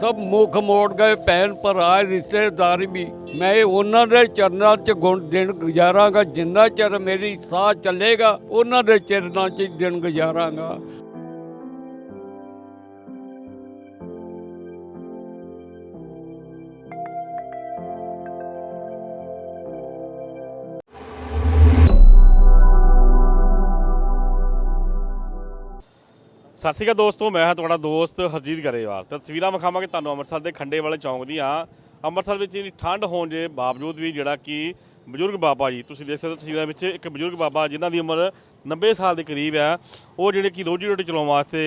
ਸਭ ਮੁਖ ਮੋੜ ਗਏ ਭੈਣ ਭਰਾ, ਰਿਸ਼ਤੇਦਾਰ ਵੀ। ਮੈਂ ਉਹਨਾਂ ਦੇ ਚਰਨਾਂ 'ਚ ਗੁਣ ਦਿਨ ਗੁਜ਼ਾਰਾਂਗਾ, ਜਿੰਨਾ ਚਿਰ ਮੇਰੀ ਸਾਹ ਚੱਲੇਗਾ, ਉਹਨਾਂ ਦੇ ਚਰਨਾਂ 'ਚ ਦਿਨ ਗੁਜ਼ਾਰਾਂਗਾ। ਸਤਿ ਸ਼੍ਰੀ ਅਕਾਲ ਦੋਸਤੋ ਮੈਂ ਹਾਂ ਤੁਹਾਡਾ ਦੋਸਤ ਹਰਜੀਤ ਗਰੇਵਾਲ। ਤਸਵੀਰਾਂ ਵਿਖਾਵਾਂਗੇ ਤੁਹਾਨੂੰ ਅੰਮ੍ਰਿਤਸਰ ਦੇ ਖੰਡੇ ਵਾਲੇ ਚੌਂਕ ਦੀਆਂ। ਅੰਮ੍ਰਿਤਸਰ ਵਿੱਚ ਇੰਨੀ ਠੰਡ ਹੋਣ ਦੇ ਬਾਵਜੂਦ ਵੀ ਜਿਹੜਾ ਕਿ ਬਜ਼ੁਰਗ ਬਾਬਾ ਜੀ ਤੁਸੀਂ ਦੇਖ ਸਕਦੇ ਹੋ ਤਸਵੀਰਾਂ ਵਿੱਚ ਇੱਕ ਬਜ਼ੁਰਗ ਬਾਬਾ ਜਿਨ੍ਹਾਂ ਦੀ ਉਮਰ 90 ਸਾਲ ਦੇ ਕਰੀਬ ਹੈ। ਉਹ ਜਿਹੜੇ ਕਿ ਰੋਜੀ ਰੋਟੀ ਚਲਾਉਣ ਵਾਸਤੇ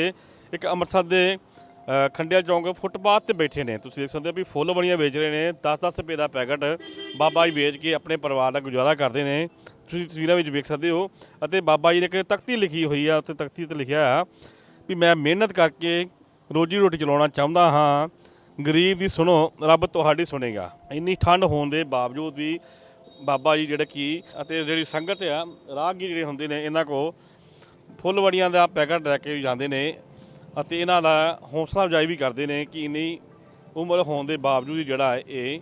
ਇੱਕ ਅੰਮ੍ਰਿਤਸਰ ਦੇ ਅ, ਖੰਡਿਆ ਚੌਂਕ ਫੁੱਟਪਾਥ ਤੇ ਬੈਠੇ ਨੇ। ਤੁਸੀਂ ਦੇਖ ਸਕਦੇ ਹੋ ਵੀ ਫੁੱਲ ਬਣੀਆਂ ਵੇਚ ਰਹੇ ਨੇ। 10-10 ਰੁਪਏ ਦਾ ਪੈਕਟ ਬਾਬਾ ਜੀ ਵੇਚ ਕੇ ਆਪਣੇ ਪਰਿਵਾਰ ਦਾ ਗੁਜ਼ਾਰਾ ਕਰਦੇ ਨੇ। ਤੁਸੀਂ ਤਸਵੀਰਾਂ ਵਿੱਚ ਵੇਖ ਸਕਦੇ ਹੋ ਅਤੇ ਬਾਬਾ ਜੀ ਨੇ ਇੱਕ ਤਖਤੀ ਲਿਖੀ ਹੋਈ ਆ ਉੱਤੇ ਤਖਤੀ ਤੇ ਲਿਖਿਆ ਆ ਵੀ ਮੈਂ ਮਿਹਨਤ ਕਰਕੇ ਰੋਜੀ ਰੋਟੀ ਚਲਾਉਣਾ ਚਾਹੁੰਦਾ ਹਾਂ। ਗਰੀਬ ਦੀ ਸੁਣੋ, ਰੱਬ ਤੁਹਾਡੀ ਸੁਣੇਗਾ। ਇੰਨੀ ਠੰਡ ਹੋਣ ਦੇ ਬਾਵਜੂਦ ਵੀ ਬਾਬਾ ਜੀ ਜਿਹੜੇ ਕੀ ਅਤੇ ਜਿਹੜੀ ਸੰਗਤ ਆ, ਰਾਹਗੀਰ ਜਿਹੜੇ ਹੁੰਦੇ ਨੇ, ਇਹਨਾਂ ਕੋ ਫੁੱਲਵੜੀਆਂ ਦਾ ਪੈਕਟ ਲੈ ਕੇ ਜਾਂਦੇ ਨੇ ਅਤੇ ਇਹਨਾਂ ਦਾ ਹੌਸਲਾ ਅਫਜ਼ਾਈ ਵੀ ਕਰਦੇ ਨੇ ਕਿ ਇੰਨੀ ਉਮਰ ਹੋਣ ਦੇ ਬਾਵਜੂਦ ਜਿਹੜਾ ਹੈ ਇਹ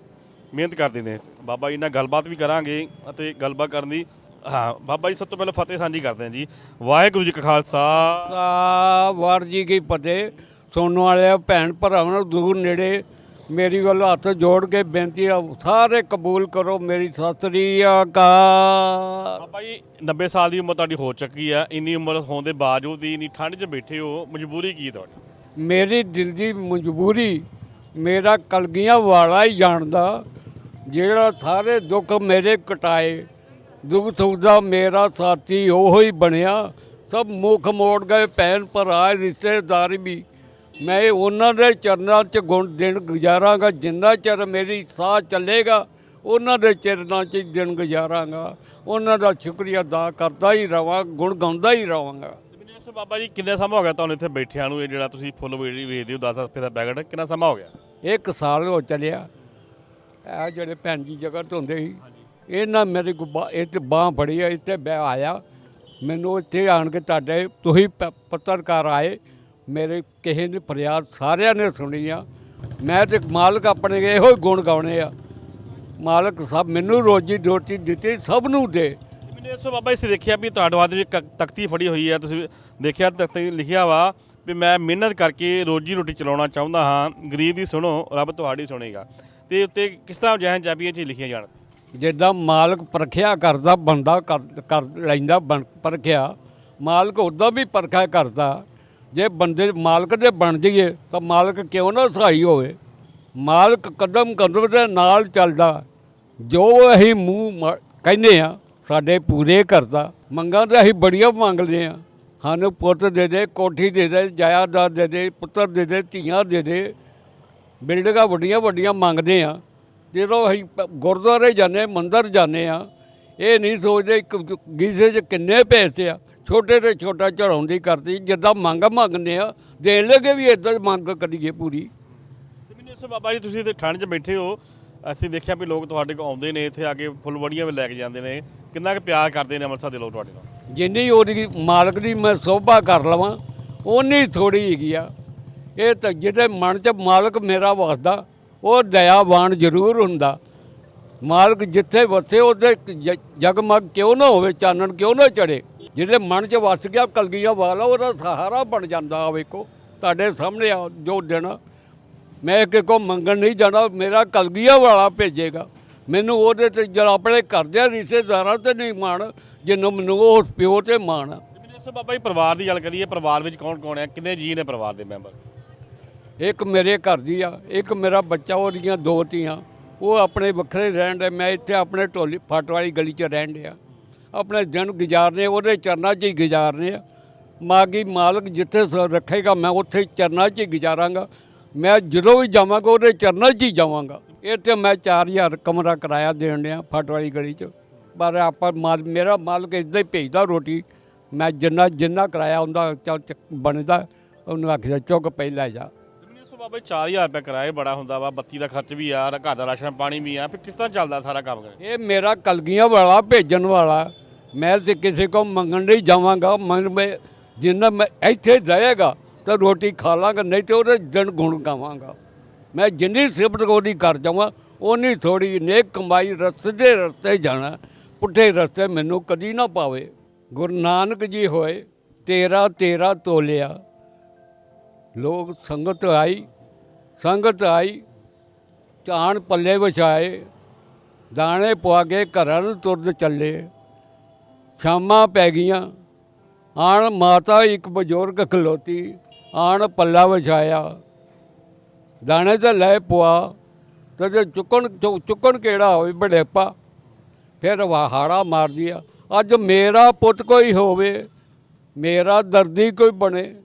ਮਿਹਨਤ ਕਰਦੇ ਨੇ। ਬਾਬਾ ਜੀ ਨਾਲ ਗੱਲਬਾਤ ਵੀ ਕਰਾਂਗੇ ਅਤੇ ਗੱਲਬਾਤ ਕਰਨ ਦੀ ਹਾਂ ਬਾਬਾ ਜੀ ਸਭ ਤੋਂ ਪਹਿਲਾਂ ਫਤਿਹ ਸਾਂਝੀ ਕਰਦੇ ਹਾਂ ਜੀ। ਵਾਹਿਗੁਰੂ ਜੀ ਕਾ ਖਾਲਸਾ। ਵਾਰ ਜੀ ਕੀ ਫਤਿਹ। ਸੁਣਨ ਵਾਲੇ ਭੈਣ ਭਰਾਵਾਂ ਨੂੰ ਦੂਰ ਨੇੜੇ ਮੇਰੀ ਵੱਲ ਹੱਥ ਜੋੜ ਕੇ ਬੇਨਤੀ ਆ ਸਾਰੇ ਕਬੂਲ ਕਰੋ ਮੇਰੀ ਸਤਿ ਸ੍ਰੀ ਅਕਾਲ। ਬਾਬਾ ਜੀ 90 ਸਾਲ ਦੀ ਉਮਰ ਤੁਹਾਡੀ ਹੋ ਚੁੱਕੀ ਆ। ਇੰਨੀ ਉਮਰ ਹੋਣ ਦੇ ਬਾਵਜੂਦ ਵੀ ਇੰਨੀ ਠੰਡ 'ਚ ਬੈਠੇ ਹੋ ਮਜਬੂਰੀ ਕੀ ਤੁਹਾਡੀ? ਮੇਰੀ ਦਿਲ ਦੀ ਮਜਬੂਰੀ ਮੇਰਾ ਕਲਗੀਆਂ ਵਾਲਾ ਹੀ ਜਾਣਦਾ ਜਿਹੜਾ ਸਾਰੇ ਦੁੱਖ ਮੇਰੇ ਕਟਾਏ। ਦੁੱਖ ਸੁੱਖ ਦਾ ਮੇਰਾ ਸਾਥੀ ਉਹੋ ਹੀ ਬਣਿਆ। ਸਭ ਮੁਖ ਮੋੜ ਗਏ ਭੈਣ ਭਰਾ ਰਿਸ਼ਤੇਦਾਰ ਵੀ। ਮੈਂ ਉਹਨਾਂ ਦੇ ਚਰਨਾਂ 'ਚ ਗੁਣ ਦਿਨ ਗੁਜ਼ਾਰਾਂਗਾ। ਜਿੰਨਾ ਚਿਰ ਮੇਰੀ ਸਾਹ ਚੱਲੇਗਾ ਉਹਨਾਂ ਦੇ ਚਰਨਾਂ 'ਚ ਦਿਨ ਗੁਜ਼ਾਰਾਂਗਾ। ਉਹਨਾਂ ਦਾ ਸ਼ੁਕਰੀਆ ਅਦਾ ਕਰਦਾ ਹੀ ਰਵਾਂ ਗੁਣ ਗਾਉਂਦਾ ਹੀ ਰਵਾਂਗਾ। ਇਸ ਬਾਬਾ ਜੀ ਕਿੰਨੇ ਸਮਾਂ ਹੋ ਗਿਆ ਤੁਹਾਨੂੰ ਇੱਥੇ ਬੈਠਿਆਂ ਨੂੰ? ਇਹ ਜਿਹੜਾ ਤੁਸੀਂ ਫੁੱਲ ਵੇੜੀ ਵੇਚਦੇ ਹੋ 10 ਰੁਪਏ ਦਾ ਪੈਕਟ ਕਿੰਨਾ ਸਮਾਂ ਹੋ ਗਿਆ? ਇੱਕ ਸਾਲ ਹੋ ਚੱਲਿਆ। ਇਹ ਜਿਹੜੇ ਭੈਣ ਜੀ ਜਗ੍ਹਾ ਤੋਂ ਹੁੰਦੇ ਸੀ ਇਹਨਾਂ ਮੇਰੇ ਗੁੱਬਾ ਬਾ- ਇੱਥੇ ਬਾਹ ਫੜੀ ਆ, ਇੱਥੇ ਬੈ ਆਇਆ। ਮੈਨੂੰ ਇੱਥੇ ਆਣ ਕੇ ਤੁਹਾਡੇ, ਤੁਸੀਂ ਪ- ਪੱਤਰਕਾਰ ਆਏ। ਮੇਰੇ ਕਿਸੇ ਨੇ ਫਰਿਆਦ ਸਾਰਿਆਂ ਨੇ ਸੁਣੀ ਆ। ਮੈਂ ਤੇ ਮਾਲਕ ਆਪਣੇ ਇਹੋ ਹੀ ਗੁਣ ਗਾਉਣੇ ਆ। ਮਾਲਕ ਸਭ ਮੈਨੂੰ ਰੋਜੀ ਰੋਟੀ ਦਿੱਤੀ, ਸਭ ਨੂੰ ਦੇ। ਤੇ ਮੈਨੂੰ ਇਸ ਤੋਂ ਬਾਬਾ ਇਸ ਦੇਖਿਆ ਵੀ ਤੁਹਾਡੇ ਵਾਦ ਵਿੱਚ ਕ- ਤਖਤੀ ਫੜੀ ਹੋਈ ਹੈ ਤੁਸੀਂ ਦੇਖਿਆ ਤਖਤੀ ਲਿਖਿਆ ਵਾ ਵੀ ਮੈਂ ਮਿਹਨਤ ਕਰਕੇ ਰੋਜੀ ਰੋਟੀ ਚਲਾਉਣਾ ਚਾਹੁੰਦਾ ਹਾਂ। ਗਰੀਬ ਦੀ ਸੁਣੋ, ਰੱਬ ਤੁਹਾਡੀ ਸੁਣੇਗਾ। ਤੇ ਉੱਤੇ ਕਿਸ ਤਰ੍ਹਾਂ ਜਹਨ ਜਾਬੀਆਂ 'ਚ ਲਿਖੀਆਂ ਜਾਣ? ਜਿੱਦਾਂ ਮਾਲਕ ਪਰਖਿਆ ਕਰਦਾ, ਬੰਦਾ ਕਰ ਕਰ ਲੈਂਦਾ, ਬਣ- ਪਰਖਿਆ। ਮਾਲਕ ਉਦਾਂ ਵੀ ਪਰਖਿਆ ਕਰਦਾ। ਜੇ ਬੰਦੇ, ਮਾਲਕ ਦੇ ਬਣ ਜਾਈਏ, ਤਾਂ ਮਾਲਕ ਕਿਉਂ ਨਾ ਸਹਾਈ ਹੋਵੇ? ਮਾਲਕ ਕਦਮ ਕਦਮ ਦੇ ਨਾਲ ਚੱਲਦਾ। ਜੋ ਅਸੀਂ ਮੂੰਹ ਮ- ਕਹਿੰਦੇ ਆ ਸਾਡੇ ਪੂਰੇ ਕਰਦਾ। ਮੰਗਾਂ ਤਾਂ ਅਸੀਂ ਬੜੀਆਂ ਮੰਗਦੇ ਆ ਸਾਨੂੰ ਪੁੱਤ ਦੇ ਦੇ, ਕੋਠੀ ਦੇ ਦੇ, ਜਾਇਦਾਦ ਦੇ ਦੇ, ਪੁੱਤਰ ਦੇ ਦੇ, ਧੀਆਂ ਦੇ ਦੇ। ਬਿਲਡਿੰਗਾਂ ਵੱਡੀਆਂ ਵੱਡੀਆਂ ਮੰਗਦੇ ਆ ਜਦੋਂ ਅਸੀਂ ਪ- ਗੁਰਦੁਆਰੇ ਜਾਂਦੇ ਮੰਦਿਰ ਜਾਂਦੇ ਆ ਇਹ ਨਹੀਂ ਸੋਚਦੇ ਇੱਕ ਗੀਜ਼ੇ 'ਚ ਕਿੰਨੇ ਪੈਸੇ ਆ ਛੋਟੇ ਤੇ ਛੋਟਾ ਚੜਾਉਂਦੀ ਕਰਦੀ ਜਿੱਦਾਂ ਮੰਗ ਮੰਗਦੇ ਆ ਦੇਣ ਲੱਗੇ ਵੀ ਇਦਾਂ ਮੰਗ ਕਰੀਏ ਪੂਰੀ। ਤੇ ਮੈਨੂੰ ਬਾਬਾ ਜੀ ਤੁਸੀਂ ਇੱਥੇ ਠੰਡ 'ਚ ਬੈਠੇ ਹੋ ਅਸੀਂ ਦੇਖਿਆ ਵੀ ਲੋਕ ਤੁਹਾਡੇ ਕੋਲ ਆਉਂਦੇ ਨੇ ਇੱਥੇ ਆ ਕੇ ਫੁੱਲਵੜੀਆਂ ਵੀ ਲੈ ਕੇ ਜਾਂਦੇ ਨੇ ਕਿੰਨਾ ਕੁ ਪਿਆਰ ਕਰਦੇ ਨੇ ਅੰਮ੍ਰਿਤਸਰ ਦੇ ਲੋਕ ਤੁਹਾਡੇ ਨਾਲ? ਜਿੰਨੀ ਉਹਦੀ ਮਾਲਕ ਦੀ ਮੈਂ ਸੋਭਾ ਕਰ ਲਵਾਂ ਓਨੀ ਥੋੜੀ ਹੈਗੀ ਆ। ਇਹ ਤਾਂ ਜਿਹਦੇ ਮਨ 'ਚ ਮਾਲਕ ਮੇਰਾ ਵਸਦਾ ਉਹ ਦਇਆਵਾਨ ਜ਼ਰੂਰ ਹੁੰਦਾ। ਮਾਲਕ ਜਿੱਥੇ ਵਸੇ, ਉਹਦੇ ਜਗਮਗ ਕਿਉਂ ਨਾ ਹੋਵੇ, ਚਾਨਣ ਕਿਉਂ ਨਾ ਚੜੇ ਜਿਹਦੇ ਮਨ 'ਚ ਵਸ ਗਿਆ ਕਲਗੀਆਂ ਵਾਲਾ, ਉਹਦਾ ਸਹਾਰਾ ਬਣ ਜਾਂਦਾ ਆ ਵੇਖੋ। ਤੁਹਾਡੇ ਸਾਹਮਣੇ ਆ ਜੋ ਦੇਣਾ ਮੈਂ ਕਿ ਕੋ ਮੰਗਣ ਨਹੀਂ ਜਾਣਾ, ਮੇਰਾ ਕਲਗੀਆਂ ਵਾਲਾ ਭੇਜੇਗਾ। ਮੈਨੂੰ ਉਹਦੇ ਤੇ ਜਦ ਆਪਣੇ ਘਰਦਿਆਂ ਰਿਸ਼ਤੇਦਾਰਾਂ ਤੇ ਨਹੀਂ ਮਾਣ, ਜਿੰਨੂੰ ਮੈਨੂੰ ਉਹ ਪਿਓ ਤੇ ਮਾਣ। ਬਾਬਾ ਜੀ, ਪਰਿਵਾਰ ਦੀ ਗੱਲ ਕਰੀਏ, ਪਰਿਵਾਰ ਵਿੱਚ ਕੌਣ ਕੌਣ ਹੈ? ਕਿੰਨੇ ਜੀ ਨੇ ਪਰਿਵਾਰ ਦੇ ਮੈਂਬਰ? ਇੱਕ ਮੇਰੇ ਘਰ ਦੀ ਆ, ਇੱਕ ਮੇਰਾ ਬੱਚਾ ਉਹਦੀਆਂ ਦੋ ਧੀਆਂ। ਉਹ ਆਪਣੇ ਵੱਖਰੇ ਰਹਿਣ ਦੇ, ਮੈਂ ਇੱਥੇ ਆਪਣੇ ਢੋਲੀ, ਫੱਟ ਵਾਲੀ ਗਲੀ 'ਚ ਰਹਿਣ ਡਿਆ। ਆਪਣੇ ਦਿਨ ਗੁਜ਼ਾਰਨੇ, ਉਹਦੇ ਚਰਨਾਂ 'ਚ ਹੀ ਗੁਜ਼ਾਰਨੇ ਆ। ਮਾਗੀ ਮਾਲਕ ਜਿੱਥੇ ਰੱਖੇਗਾ, ਮੈਂ ਉੱਥੇ ਹੀ ਚਰਨਾਂ 'ਚ ਹੀ ਗੁਜ਼ਾਰਾਂਗਾ। ਮੈਂ ਜਦੋਂ ਵੀ ਜਾਵਾਂਗਾ, ਉਹਦੇ ਚਰਨਾਂ 'ਚ ਹੀ ਜਾਵਾਂਗਾ। ਇੱਥੇ ਮੈਂ 4000 ਕਮਰਾ ਕਿਰਾਇਆ ਦੇਣ ਡਿਆ ਫੱਟ ਵਾਲੀ ਗਲੀ 'ਚ। ਪਰ ਆਪਾਂ ਮਾਲ, ਮੇਰਾ ਮਾਲਕ ਇਦਾਂ ਹੀ ਭੇਜਦਾ ਰੋਟੀ। ਮੈਂ ਜਿੰਨਾ ਜਿੰਨਾ ਕਿਰਾਇਆ ਹੁੰਦਾ ਚੱਲ ਬਣਦਾ, ਉਹਨੂੰ ਆਖਿਆ ਚੁੱਕ ਲੈ ਜਾ। ਤੇ ਮੈਨੂੰ ਇਸ 4000 ਰੁਪਏ ਕਿਰਾਏ ਬੜਾ ਹੁੰਦਾ ਵਾ, ਬੱਤੀ ਦਾ ਖਰਚ ਵੀ ਆ, ਘਰ ਦਾ ਰਾਸ਼ਨ ਪਾਣੀ ਵੀ ਆ, ਫਿਰ ਕਿਸ ਤਰ੍ਹਾਂ ਚੱਲਦਾ ਸਾਰਾ ਕੰਮ? ਕਰ ਇਹ ਮੇਰਾ ਕਲਗੀਆਂ ਵਾਲਾ, ਭੇਜਣ ਵਾਲਾ, ਮੈਂ ਤੇ ਕਿਸੇ ਕੋ ਮੰਗਣ ਨਹੀਂ ਜਾਵਾਂਗਾ, ਮਨ ਮੈਂ ਜਿੰਨਾ ਮੈਂ ਇੱਥੇ ਜਾਏਗਾ ਤਾਂ ਰੋਟੀ ਖਾ ਲਾਂਗਾ, ਨਹੀਂ ਤੇ ਉਹਦੇ ਦਿਨ ਗੁਣ ਗਾਵਾਂਗਾ। ਮੈਂ ਜਿੰਨੀ ਸਿਫਤ ਉਹਦੀ ਕਰ ਜਾਵਾਂ ਉਨੀ ਥੋੜੀ ਨੇਕ ਕਮਾਈ ਰਸਤੇ ਦੇ ਰਸਤੇ ਜਾਣਾ, ਪੁੱਠੇ ਰਸਤੇ ਮੈਨੂੰ ਕਦੀ ਨਾ ਪਾਵੇ। ਗੁਰੂ ਨਾਨਕ ਜੀ ਹੋਏ, ਤੇਰਾ ਤੇਰਾ ਤੋਲਿਆ। ਲੋਕ ਸੰਗਤ ਆਈ ਸੰਗਤ ਆਈ ਚਾਣ ਪੱਲੇ ਵਿਛਾਏ, ਦਾਣੇ ਪਵਾ ਕੇ ਘਰਾਂ ਨੂੰ ਤੁਰਨ ਚੱਲੇ। ਸ਼ਾਮਾਂ ਪੈ ਗਈਆਂ, ਆਣ ਮਾਤਾ ਇੱਕ ਬਜ਼ੁਰਗ ਖਲੋਤੀ, ਆਣ ਪੱਲਾ ਵਿਛਾਇਆ। ਦਾਣੇ ਤੇ ਲੈ ਪੁਆ, ਤੇ ਚੁੱਕਣ, ਚੁ- ਚੁੱਕਣ ਕਿਹੜਾ ਹੋਵੇ ਬੜੇਪਾ, ਫਿਰ ਵਹਾੜਾ ਮਾਰ ਦਿਆ। ਅੱਜ ਮੇਰਾ ਪੁੱਤ ਕੋਈ ਹੋਵੇ, ਮੇਰਾ ਦਰਦੀ ਕੋਈ ਬਣੇ।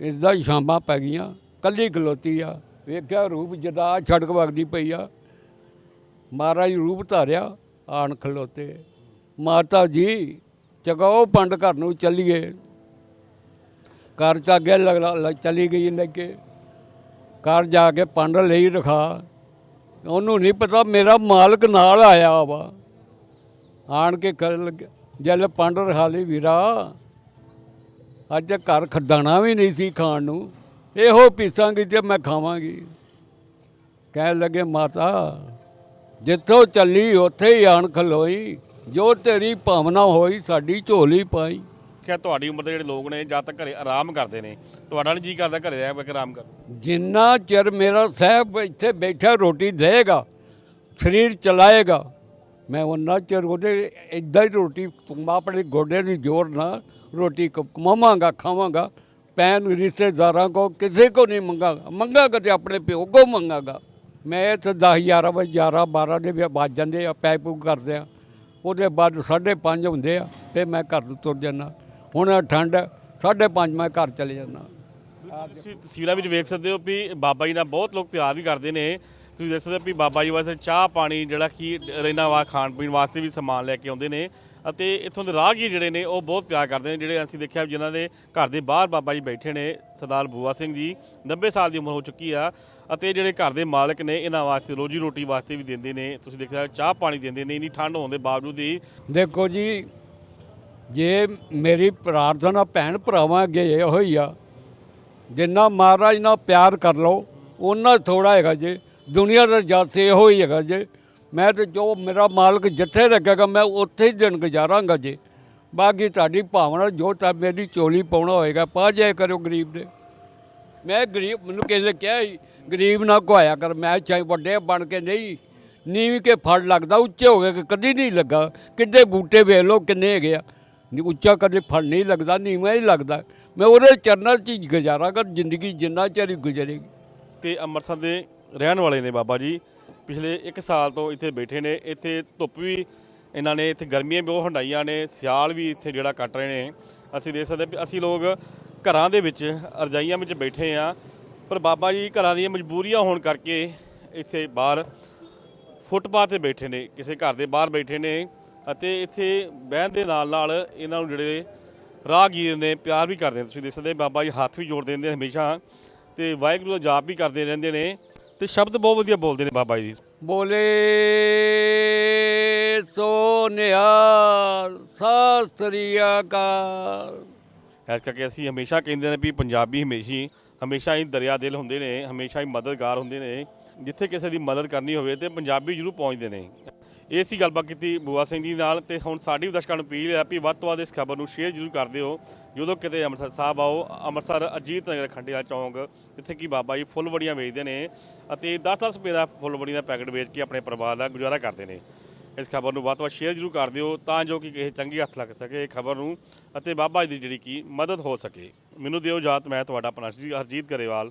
ਇਸਦਾ ਹੀ ਸ਼ਾਮਾਂ ਪੈ ਗਈਆਂ। ਕੱਲੀ ਖਲੋਤੀ ਆ। ਵੇਖਿਆ ਰੂਪ ਜਦਾ ਛੜਕ ਵਗਦੀ ਪਈ ਆ। ਮਹਾਰਾਜ ਰੂਪ ਧਾਰਿਆ, ਆਣ ਖਲੋਤੇ। ਮਾਤਾ ਜੀ ਚਗਾਓ ਪੰਡ ਘਰ ਨੂੰ ਚੱਲੀਏ। ਘਰ ਚ ਅੱਗੇ ਲਗ- ਚਲੀ ਗਈ ਲੈ ਕੇ ਘਰ ਜਾ ਕੇ ਪੰਡ ਲਈ ਰਖਾ। ਉਹਨੂੰ ਨਹੀਂ ਪਤਾ ਮੇਰਾ ਮਾਲਕ ਨਾਲ ਆਇਆ ਵਾ। ਆਣ ਕੇ ਕਰਨ ਲੱਗਿਆ ਜਦ ਪੰਡ ਰਖਾ ਲਈ ਵੀਰਾ। ਅੱਜ ਘਰ ਖੱਦਾਣਾ ਵੀ ਨਹੀਂ ਸੀ ਖਾਣ ਨੂੰ। ਇਹੋ ਪੀਸਾਂਗੀ ਤੇ ਮੈਂ ਖਾਵਾਂਗੀ। ਕਹਿਣ ਲੱਗੇ ਮਾਤਾ ਜਿੱਥੋਂ ਚੱਲੀ ਉੱਥੇ ਹੀ ਆਣ ਖਲੋਈ। ਜੋ ਤੇਰੀ ਭਾਵਨਾ ਹੋਈ ਸਾਡੀ ਝੋਲੀ ਪਾਈ। ਕਿ ਤੁਹਾਡੀ ਉਮਰ ਦੇ ਜਿਹੜੇ ਲੋਕ ਨੇ ਜਦ ਤੱਕ ਘਰੇ ਆਰਾਮ ਕਰਦੇ ਨੇ ਤੁਹਾਡਾ ਨਹੀਂ ਜੀ ਕਰਦਾ ਘਰੇ ਰਹਿ ਕੇ ਆਰਾਮ ਕਰ ਜਿੰਨਾ ਚਿਰ ਮੇਰਾ ਸਾਹਿਬ ਇੱਥੇ ਬੈਠਾ ਰੋਟੀ ਦੇਗਾ ਸਰੀਰ ਚਲਾਏਗਾ ਮੈਂ ਉਹਨਾਂ ਚਿਰ ਉਹਦੇ ਇਦਾਂ ਹੀ ਰੋਟੀ ਤੁਮ ਆਪਣੇ ਗੋਡੇ ਦੀ ਜ਼ੋਰ ਨਾਲ ਰੋਟੀ ਕਮਾਵਾਂਗਾ ਖਾਵਾਂਗਾ। ਪੈਨ ਰਿਸ਼ਤੇਦਾਰਾਂ ਕੋ ਕਿਸੇ ਕੋ ਨਹੀਂ ਮੰਗਾਗਾ। ਮੰਗਾਗਾ ਤੇ ਆਪਣੇ ਪਿਓ ਕੋ ਮੰਗਾਗਾ। ਮੈਂ ਇੱਥੇ 10 11 ਵਜੇ 11 12 ਦੇ ਵੱਜ ਜਾਂਦੇ ਆ ਪੈਕ ਪੂਕ ਕਰਦੇ ਆ। ਉਹਦੇ ਬਾਅਦ 5:30 ਹੁੰਦੇ ਆ, ਤੇ ਮੈਂ ਘਰ ਨੂੰ ਤੁਰ ਜਾਂਦਾ। ਹੁਣ ਠੰਡ 5:30 ਮੈਂ ਘਰ ਚਲੇ ਜਾਂਦਾ। ਤੁਸੀਂ ਤਸਵੀਰਾਂ ਵਿੱਚ ਵੇਖ ਸਕਦੇ ਹੋ ਵੀ ਬਾਬਾ ਜੀ ਨਾਲ ਬਹੁਤ ਲੋਕ ਪਿਆਰ ਵੀ ਕਰਦੇ ਨੇ। ਤੁਸੀਂ ਦੇਖ ਸਕਦੇ ਹੋ ਵੀ ਬਾਬਾ ਜੀ ਵਾਸਤੇ ਚਾਹ ਪਾਣੀ ਜਿਹੜਾ ਕਿ ਰਹਿਣਾ ਵਾ ਖਾਣ ਪੀਣ ਵਾਸਤੇ ਵੀ ਸਮਾਨ ਲੈ ਕੇ ਆਉਂਦੇ ਨੇ। ਅਤੇ ਇੱਥੋਂ ਦੇ ਰਾਹਗੀਰ ਜਿਹੜੇ ਨੇ, ਉਹ ਬਹੁਤ ਪਿਆਰ ਕਰਦੇ ਨੇ, ਜਿਹੜੇ ਅਸੀਂ ਦੇਖਿਆ ਜਿਨ੍ਹਾਂ ਦੇ ਘਰ ਦੇ ਬਾਹਰ ਬਾਬਾ ਜੀ ਬੈਠੇ ਨੇ, ਸਰਦਾਰ ਬੂਆ ਸਿੰਘ ਜੀ 90 ਸਾਲ ਦੀ ਉਮਰ ਹੋ ਚੁੱਕੀ ਆ ਅਤੇ ਜਿਹੜੇ ਘਰ ਦੇ ਮਾਲਕ ਨੇ, ਇਹਨਾਂ ਵਾਸਤੇ ਰੋਜੀ ਰੋਟੀ ਵਾਸਤੇ ਵੀ ਦਿੰਦੇ ਨੇ, ਤੁਸੀਂ ਦੇਖਿਆ ਚਾਹ ਪਾਣੀ ਦਿੰਦੇ ਨੇ, ਇੰਨੀ ਠੰਡ ਹੋਣ ਦੇ ਬਾਵਜੂਦ ਹੀ ਦੇਖੋ ਜੀ, ਜੇ ਮੇਰੀ ਪ੍ਰਾਰਥਨਾ ਭੈਣ ਭਰਾਵਾਂ ਅੱਗੇ ਇਹ ਹੋਈ ਆ, ਜਿੰਨਾ ਮਹਾਰਾਜ ਨਾਲ ਪਿਆਰ ਕਰ ਲਓ ਉਹਨਾਂ ਥੋੜਾ ਹੈਗਾ ਜੇ, ਦੁਨੀਆ ਦਾ ਜੱਸ ਇਹੋ ਹੀ ਹੈਗਾ ਜੇ ਮੈਂ ਤੇ ਜੋ ਮੇਰਾ ਮਾਲਕ ਜਿੱਥੇ ਰੱਖੇਗਾ ਮੈਂ ਉੱਥੇ ਹੀ ਦਿਨ ਗੁਜ਼ਾਰਾਂਗਾ ਜੇ। ਬਾਕੀ ਤੁਹਾਡੀ ਭਾਵਨਾ ਜੋ ਤਾਂ ਮੇਰੀ ਚੋਲੀ ਪਾਉਣਾ ਹੋਏਗਾ ਪਾ ਜਾਇਆ ਕਰੋ ਗਰੀਬ ਦੇ। ਮੈਂ ਗਰੀਬ, ਮੈਨੂੰ ਕਿਸੇ ਨੇ ਕਿਹਾ ਸੀ, ਗਰੀਬ ਨਾ ਘੁਆਇਆ ਕਰ, ਮੈਂ ਚਾਹੇ ਵੱਡੇ ਬਣ ਕੇ ਨਹੀਂ, ਨੀਵੀਂ ਕੇ ਫੜ ਲੱਗਦਾ, ਉੱਚੇ ਹੋ ਗਏ ਕਿ ਕਦੀ ਨਹੀਂ ਲੱਗਾ, ਕਿੱਡੇ ਬੂਟੇ ਵੇਖ ਲਓ ਕਿੰਨੇ ਹੈਗੇ ਆ। ਉੱਚਾ ਕਦੇ ਫੜ ਨਹੀਂ ਲੱਗਦਾ, ਨੀਵਾਂ ਹੀ ਲੱਗਦਾ। ਮੈਂ ਉਹਦੇ ਚਰਨਾਂ 'ਚ ਹੀ ਗੁਜ਼ਾਰਾ ਕਰ ਜ਼ਿੰਦਗੀ ਜਿੰਨਾ ਚਿਰ ਗੁਜ਼ਰੇਗੀ। ਤੇ ਅੰਮ੍ਰਿਤਸਰ ਦੇ ਰਹਿਣ ਵਾਲੇ ਨੇ ਬਾਬਾ ਜੀ ਪਿਛਲੇ 1 ਸਾਲ ਤੋਂ ਇੱਥੇ ਬੈਠੇ ਨੇ, ਇੱਥੇ ਧੁੱਪ ਵੀ ਇਹਨਾਂ ਨੇ, ਇੱਥੇ ਗਰਮੀਆਂ ਵੀ ਬਹੁਤ ਹੰਡਾਈਆਂ ਨੇ, ਸਿਆਲ ਵੀ ਇੱਥੇ ਜਿਹੜਾ ਕੱਟ ਰਹੇ ਨੇ। ਅਸੀਂ ਦੇਖ ਸਕਦੇ ਵੀ ਅਸੀਂ ਲੋਕ ਘਰਾਂ ਦੇ ਵਿੱਚ, ਰਜਾਈਆਂ ਵਿੱਚ ਬੈਠੇ ਆ ਪਰ ਬਾਬਾ ਜੀ ਘਰਾਂ ਦੀਆਂ ਮਜਬੂਰੀਆਂ ਹੋਣ ਕਰਕੇ ਇੱਥੇ ਬਾਹਰ ਫੁੱਟਪਾਥ ਤੇ ਬੈਠੇ ਨੇ, ਕਿਸੇ ਘਰ ਦੇ ਬਾਹਰ ਬੈਠੇ ਨੇ ਅਤੇ ਇੱਥੇ ਬਹਿਣ ਦੇ ਨਾਲ ਨਾਲ ਇਹਨਾਂ ਨੂੰ ਜਿਹੜੇ ਰਾਹਗੀਰ ਨੇ, ਪਿਆਰ ਵੀ ਕਰਦੇ ਨੇ। ਤੁਸੀਂ ਦੇਖ ਸਕਦੇ ਬਾਬਾ ਜੀ ਹੱਥ ਵੀ ਜੋੜਦੇ ਰਹਿੰਦੇ ਹਮੇਸ਼ਾ ਤੇ ਵਾਹਿਗੁਰੂ ਦਾ ਜਾਪ ਵੀ ਕਰਦੇ ਰਹਿੰਦੇ ਨੇ। ਤੇ ਸ਼ਬਦ ਬਹੁਤ ਵਧੀਆ ਬੋਲਦੇ ਨੇ ਬਾਬਾ ਜੀ। ਬੋਲੇ ਸੋ ਨਿਹਾਲ ਸਤਿ ਸ੍ਰੀ ਅਕਾਲ। ਇਸ ਕਰਕੇ ਅਸੀਂ ਹਮੇਸ਼ਾ ਕਹਿੰਦੇ ਨੇ ਵੀ ਪੰਜਾਬੀ ਹਮੇਸ਼ੀ ਹਮੇਸ਼ਾ ਹੀ ਦਰਿਆ ਦਿਲ ਹੁੰਦੇ ਨੇ ਹਮੇਸ਼ਾ ਹੀ ਮਦਦਗਾਰ ਹੁੰਦੇ ਨੇ। ਜਿੱਥੇ ਕਿਸੇ ਦੀ ਮਦਦ ਕਰਨੀ ਹੋਵੇ ਤੇ ਪੰਜਾਬੀ ਜ਼ਰੂਰ ਪਹੁੰਚਦੇ ਨੇ। ਇਹ ਸੀ ਗੱਲਬਾਤ ਕੀਤੀ ਬੂਆ ਸਿੰਘ ਜੀ ਨਾਲ ਤੇ ਹੁਣ ਸਾਡੀ ਵੀ ਦਰਸ਼ਕਾਂ ਨੂੰ ਅਪੀਲ ਹੈ ਵੀ ਵੱਧ ਤੋਂ ਵੱਧ ਇਸ ਖਬਰ ਨੂੰ ਸ਼ੇਅਰ ਜ਼ਰੂਰ ਕਰ ਦਿਓ। ਜਦੋਂ ਕਿਤੇ ਅੰਮ੍ਰਿਤਸਰ ਸਾਹਿਬ ਆਓ, ਅੰਮ੍ਰਿਤਸਰ ਅਜੀਤ ਨਗਰ ਖੰਡੇਲਾ ਚੌਂਕ, ਜਿੱਥੇ ਕਿ ਬਾਬਾ ਜੀ ਫੁੱਲ ਵੜੀਆਂ ਵੇਚਦੇ ਨੇ ਅਤੇ 10-10 ਰੁਪਏ ਦਾ ਫੁੱਲ ਵੜੀਆਂ ਦਾ ਪੈਕਟ ਵੇਚ ਕੇ ਆਪਣੇ ਪਰਿਵਾਰ ਦਾ ਗੁਜ਼ਾਰਾ ਕਰਦੇ ਨੇ। ਇਸ ਖਬਰ ਨੂੰ ਵੱਧ ਤੋਂ ਵੱਧ ਸ਼ੇਅਰ ਜ਼ਰੂਰ ਕਰ ਦਿਓ ਤਾਂ ਜੋ ਕਿ ਕਿਸੇ ਚੰਗੀ ਹੱਥ ਲੱਗ ਸਕੇ ਇਹ ਖਬਰ ਨੂੰ ਅਤੇ ਬਾਬਾ ਜੀ ਦੀ ਜਿਹੜੀ ਕੀ ਮਦਦ ਹੋ ਸਕੇ। ਮੈਨੂੰ ਦਿਓ ਜਾਤ ਮੈਂ ਤੁਹਾਡਾ ਆਪਣਾ ਸ਼੍ਰੀ ਹਰਜੀਤ ਗਰੇਵਾਲ